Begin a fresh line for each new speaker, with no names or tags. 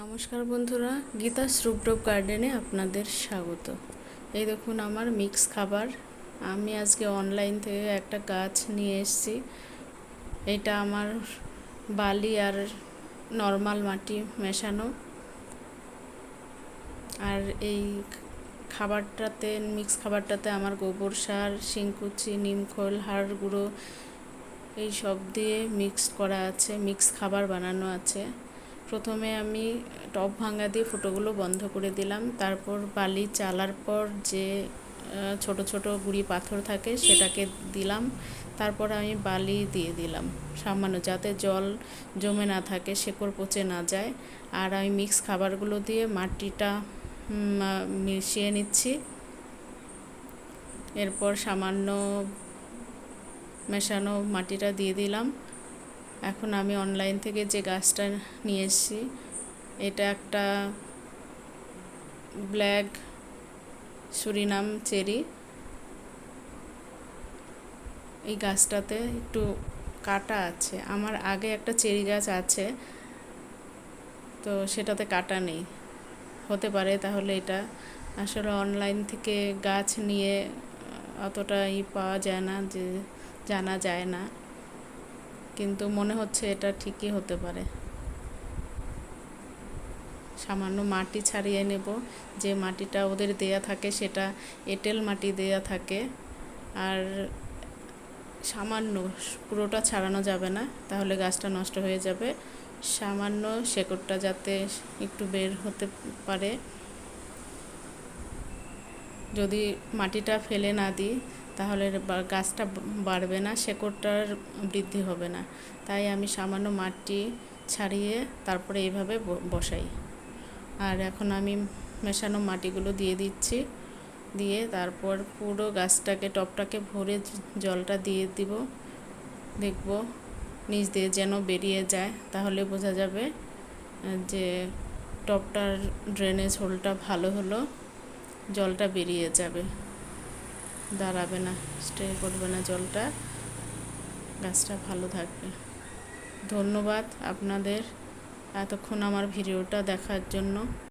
নমস্কার বন্ধুরা, গীতা শ্রুপডপ গার্ডেনে আপনাদের স্বাগত। এই দেখুন আমার মিক্স খাবার। আমি আজকে অনলাইন থেকে একটা গাছ নিয়ে এসেছি। এটা আমার বালি আর নর্মাল মাটি মেশানো। আর এই খাবারটাতে, মিক্স খাবারটাতে আমার গোবর সার, শিংকুচি নিমখোল হাড় গুঁড়ো, এই সব দিয়ে মিক্স করা আছে মিক্স খাবার বানানো আছে। প্রথমে আমি টপ ভাঙা দিয়ে ফুটোগুলো বন্ধ করে দিলাম। তারপর বালি চালার পর যে ছোট ছোট গুঁড়ি পাথর থাকে সেটাকে দিলাম। তারপর আমি বালি দিয়ে দিলাম। সামান্য যাতে জল জমে না থাকে, শেকড় পচে না যায়। আর আমি মিক্স খাবারগুলো দিয়ে মাটিটা মিশিয়ে নিচ্ছি। এরপর সামান্য মেশানো মাটিটা দিয়ে দিলাম। এখন আমি অনলাইন থেকে যে গাছটা নিয়ে এসেছি এটা একটা ব্ল্যাক সুরিনাম চেরি। এই গাছটাতে একটু কাটা আছে। আমার আগে একটা চেরি গাছ আছে, তো সেটাতে কাটা নেই। হতে পারে তাহলে এটা আসলে অনলাইন থেকে গাছ নিয়ে অতটা ই পাওয়া যায় না যে, জানা যায় না। কিন্তু মনে হচ্ছে এটা ঠিকই হতে পারে। সামান্য মাটি ছাড়িয়ে নেব। যে মাটিটা ওদের দেয়া থাকে সেটা এঁটেল মাটি দেয়া থাকে। আর সামান্য পুরোটা ছাড়ানো যাবে না, তাহলে গাছটা নষ্ট হয়ে যাবে। সামান্য শেকড়টা যাতে একটু বের হতে পারে। যদি মাটিটা ফেলে না দিই তাহলে গাছটা বাড়বে না, শেকড়টার বৃদ্ধি হবে না। তাই আমি সামান্য মাটি ছাড়িয়ে তারপরে এইভাবে বসাই। আর এখন আমি মেশানো মাটিগুলো দিয়ে দিচ্ছি। দিয়ে তারপর পুরো গাছটাকে, টপটাকে ভরে জলটা দিয়ে দিব। দেখব নিচ দিয়ে যেন বেরিয়ে যায়। তাহলে বোঝা যাবে যে টপটার ড্রেনেজ হোলটা ভালো হলো, জলটা বেরিয়ে যাবে। দাঁড়াবে না স্টে করবে না জলটা। গাছটা ভালো থাকবে। ধন্যবাদ আপনাদের এতক্ষণ আমার ভিডিওটা দেখার জন্য।